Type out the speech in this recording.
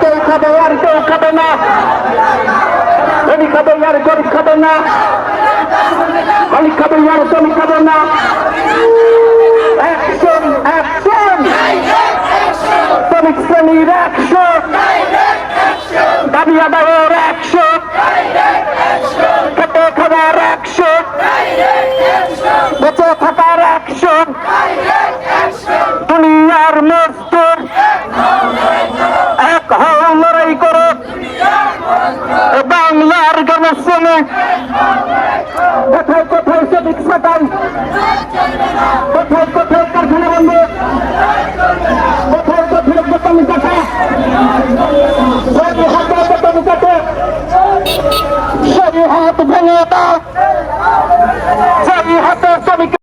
কেউ খাবে, আর কেউ খাবে না। ধনী আর গরিব খাবে না। ধনী খাবে, আর ধনী খাবে না। অ্যাকশন অ্যাকশন শ্রমিক শ্রেণির একশো দাবি আদায়ের একশো খেতে বেঁচে থাকার একশো বাংলার গণশ্রমিক কোথায় কোথায় শ্রমিক সাটাই কোথায় কোথায় কারখানা বন্ধ কোথায় কোথায় বেতন কাটা সেই হাতে বেতন কাটে সেই হাত ভেঙে দাও সেই হাতে